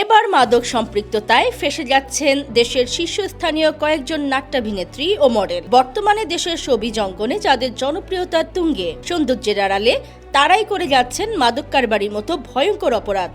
এবার মাদক সম্পৃক্ততায় ফেসে যাচ্ছেন দেশের শীর্ষস্থানীয় কয়েকজন নাট্যাভিনেত্রী ও মডেল। বর্তমানে দেশের ছবি জঙ্গনে যাদের জনপ্রিয়তার তুঙ্গে, সৌন্দর্যের আড়ালে তারাই করে যাচ্ছেন মাদক কারবারির মতো ভয়ঙ্কর অপরাধ।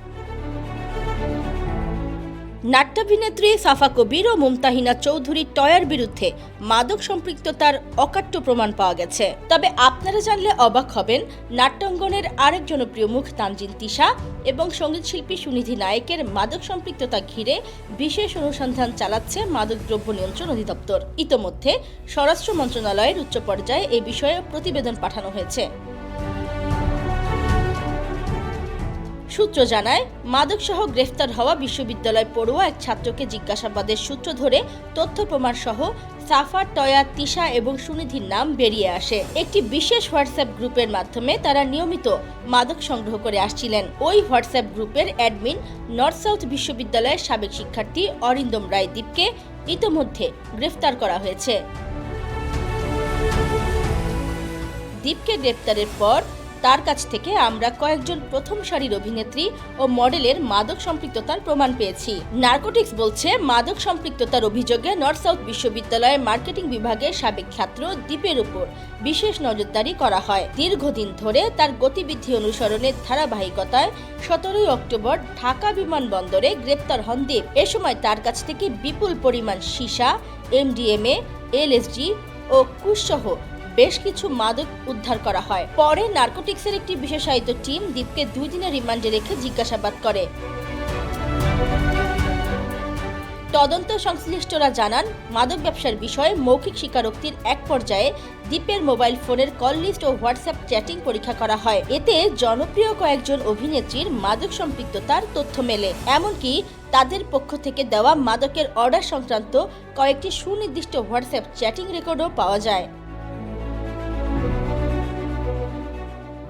নাট্যাভিনেত্রী সাফা কবির ও মুমতাহিনা চৌধুরী টয়ার বিরুদ্ধে মাদক সম্পৃক্ততার অকাট্য প্রমাণ পাওয়া গেছে। তবে আপনারা জানলে অবাক হবেন, নাট্যাঙ্গনের আরেক জনপ্রিয় মুখ তানজিন তিশা এবং সঙ্গীতশিল্পী সুনিধি নায়কের মাদক সম্পৃক্ততা ঘিরে বিশেষ অনুসন্ধান চালাচ্ছে মাদকদ্রব্য নিয়ন্ত্রণ অধিদপ্তর। ইতোমধ্যে স্বরাষ্ট্র মন্ত্রণালয়ের উচ্চ পর্যায়ে এ বিষয়ে প্রতিবেদন পাঠানো হয়েছে। সূত্র জানায়, মাদকসহ গ্রেফতার হওয়া বিশ্ববিদ্যালয় পড়ুয়া এক ছাত্রকে জিজ্ঞাসাবাদের সূত্র ধরে তথ্য প্রমাণ সহ সাফা টয়া তিশা এবং সুনিধির নাম বেরিয়ে আসে। একটি বিশেষ হোয়াটসঅ্যাপ গ্রুপের মাধ্যমে তারা নিয়মিত মাদক সংগ্রহ করে আসছিলেন। ওই হোয়াটসঅ্যাপ গ্রুপের অ্যাডমিন নর্থ সাউথ বিশ্ববিদ্যালয়ের সাবেক শিক্ষার্থী অরিন্দম রায় দীপকে ইতোমধ্যে গ্রেফতার করা হয়েছে। দীপকে গ্রেপ্তারের পর তার কাছ থেকে আমরা কয়েকজন প্রথম সারির অভিনেত্রী ও মডেলের মাদক সম্পৃক্ততার প্রমাণ পেয়েছি। নার্কোটিক্স বলছে, মাদক সম্পৃক্ততার অভিযোগে নর্থ সাউথ বিশ্ববিদ্যালয়ের মার্কেটিং বিভাগের সাবেক ছাত্র দ্বীপের উপর বিশেষ নজরদারি করা হয়। দীর্ঘদিন ধরে তার গতিবিধি অনুসরণের ধারাবাহিকতায় সতেরোই অক্টোবর ঢাকা বিমানবন্দরে গ্রেপ্তার হন দ্বীপ। এ সময় তার কাছ থেকে বিপুল পরিমাণ সীসা এমডিএমএ এলএসজি ও কুশসহ বেশ কিছু মাদক উদ্ধার করা হয়। পরে নার্কোটিক্সের একটি বিশেষায়িত টিম দীপকে দুই দিনের রিমান্ডে রেখে জিজ্ঞাসাবাদ করে। তদন্ত সংশ্লিষ্টরা জানান, মাদক ব্যবসার বিষয়ে মৌখিক স্বীকারোক্তির এক পর্যায়ে দ্বীপের মোবাইল ফোনের কল লিস্ট ও হোয়াটসঅ্যাপ চ্যাটিং পরীক্ষা করা হয়। এতে জনপ্রিয় কয়েকজন অভিনেত্রীর মাদক সম্পৃক্ততার তথ্য মেলে। এমনকি তাদের পক্ষ থেকে দেওয়া মাদকের অর্ডার সংক্রান্ত কয়েকটি সুনির্দিষ্ট হোয়াটসঅ্যাপ চ্যাটিং রেকর্ডও পাওয়া যায়।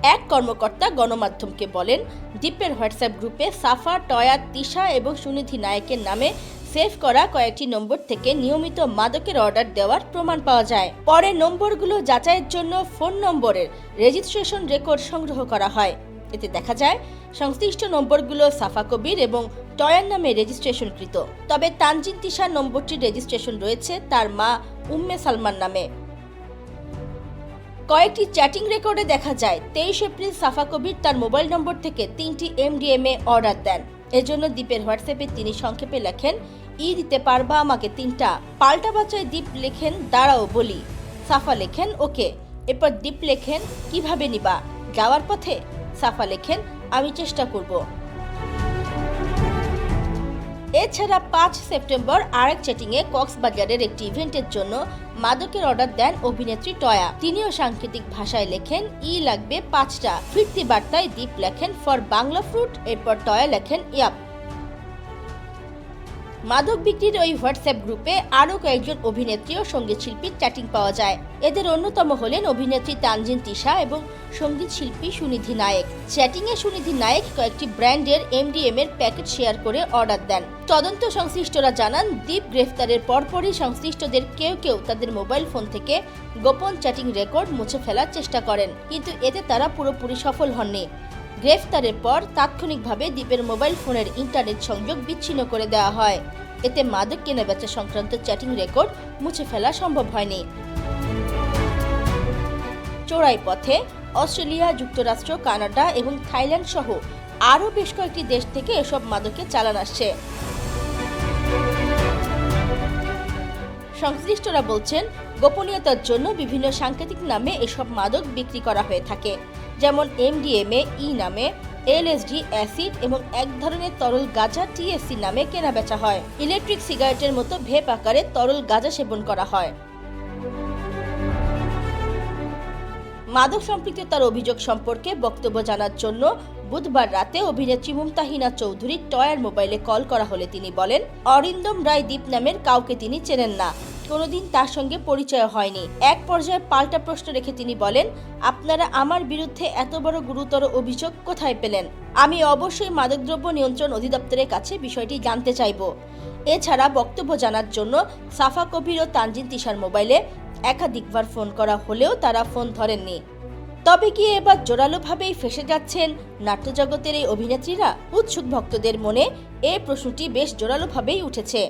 এক কর্মকর্তা গণমাধ্যমকে বলেন দ্বীপের হোয়াটসঅ্যাপ গ্রুপে সাফা, টয়া, তিশা এবং সুনিধি নায়কের নামে সেভ করা কয়েকটি নম্বর থেকে নিয়মিত মাদকের অর্ডার দেওয়ার প্রমাণ পাওয়া যায়। পরে নম্বরগুলো যাচাইয়ের জন্য ফোন নম্বরের রেজিস্ট্রেশন রেকর্ড সংগ্রহ করা হয়। এতে দেখা যায়, সংশ্লিষ্ট নম্বরগুলো সাফা কবির এবং টয়ার নামে রেজিস্ট্রেশনকৃত। তবে তানজিন তিশার নম্বরটির রেজিস্ট্রেশন রয়েছে তার মা উম্মে সালমান নামে। কয়েকটি চ্যাটিং রেকর্ডে দেখা যায়, তেইশ এপ্রিল সাফা কবির তার মোবাইল নম্বর থেকে তিনটি এমডিএমএ অর্ডার দেন। এজন্য দ্বীপের হোয়াটসঅ্যাপে তিনি সংক্ষেপে লেখেন ই দিতে পারবা আমাকে তিনটা। পাল্টা বাচ্চায় দ্বীপ লেখেন, দাঁড়াও বলি। সাফা লেখেন, ওকে। এরপর দ্বীপ লেখেন, কীভাবে নিবা? যাওয়ার পথে? সাফা লেখেন, আমি চেষ্টা করব। এছাড়া পাঁচ সেপ্টেম্বর আরেক চ্যাটিংয়ে কক্সবাজারের একটি ইভেন্টের জন্য মাদকের অর্ডার দেন অভিনেত্রী টয়া। তিনিও সাংকেতিক ভাষায় লেখেন, ই লাগবে পাঁচটা। ফিরতি বার্তায় দ্বীপ লেখেন, ফর বাংলা ফ্রুট। এরপর টয়া লেখেন, ইয়াপ। মাদক বিক্রির ওই হোয়াটসঅ্যাপ গ্রুপে আরও কয়েকজন অভিনেত্রী ও সংগীত শিল্পীর চ্যাটিং পাওয়া যায়। এদের অন্যতম হলেন অভিনেত্রী তানজিন তিশা এবং সংগীত শিল্পী সুনিধি নায়েক। চ্যাটিংয়ে সুনিধি নায়েক কয়েকটি ব্র্যান্ডের এমডিএম এর প্যাকেট শেয়ার করে অর্ডার দেন। তদন্ত সংশ্লিষ্টরা জানান দ্বীপ গ্রেফতারের পরপরই সংশ্লিষ্টদের কেউ কেউ তাদের মোবাইল ফোন থেকে গোপন চ্যাটিং রেকর্ড মুছে ফেলার চেষ্টা করেন। কিন্তু এতে তারা পুরোপুরি সফল হননি। গ্রেফতারের পর তাৎক্ষণিকভাবে দ্বীপের মোবাইল ফোনের ইন্টারনেট সংযোগ বিচ্ছিন্ন করে দেওয়া হয়। এতে মাদক কেনাবেচা সংক্রান্ত চ্যাটিং রেকর্ড মুছে ফেলা সম্ভব হয়নি। চোরাই পথে অস্ট্রেলিয়া, যুক্তরাষ্ট্র, কানাডা এবং থাইল্যান্ড সহ আরও বেশ কয়েকটি দেশ থেকে এসব মাদকের চালান আসছে। সংশ্লিষ্টরা বলছেন, গোপনীয়তার জন্য বিভিন্ন সাংকেতিক নামে এসব মাদক বিক্রি করা হয়ে থাকে। যেমন এমডিএমএ ই নামে এলএসডি অ্যাসিড এবং এক ধরনের তরল গাঁজা টিএসসি নামে কেনাবেচা হয়। ইলেকট্রিক সিগারেটের মতো ভেপ আকারে তরল গাঁজা সেবন করা হয়। মাদক সম্পৃক্ততার অভিযোগ সম্পর্কে বক্তব্য জানার জন্য বুধবার রাতে অভিনেত্রী মুমতাহিনা চৌধুরী টয়ার মোবাইলে কল করা হলে তিনি বলেন, অরিন্দম রায় দ্বীপ নামের কাউকে তিনি চেনেন না। কোনোদিন তার সঙ্গে পরিচয় হয়নি। এক পর্যায়ে পাল্টা প্রশ্ন রেখে তিনি বলেন, আপনারা আমার বিরুদ্ধে এত বড় গুরুতর অভিযোগ কোথায় পেলেন? আমি অবশ্যই মাদকদ্রব্য নিয়ন্ত্রণ অধিদপ্তরের কাছে বিষয়টি জানতে চাইব। এছাড়া বক্তব্য জানার জন্য সাফা কবির ও তানজিন তিশার মোবাইলে একাধিকবার ফোন করা হলেও তারা ফোন ধরেননি। তবে কি এবার জোরালোভাবেই ফেসে যাচ্ছেন নাট্যজগতের এই অভিনেত্রীরা? উৎসুক ভক্তদের মনে এই প্রশ্নটি বেশ জোরালোভাবেই উঠেছে।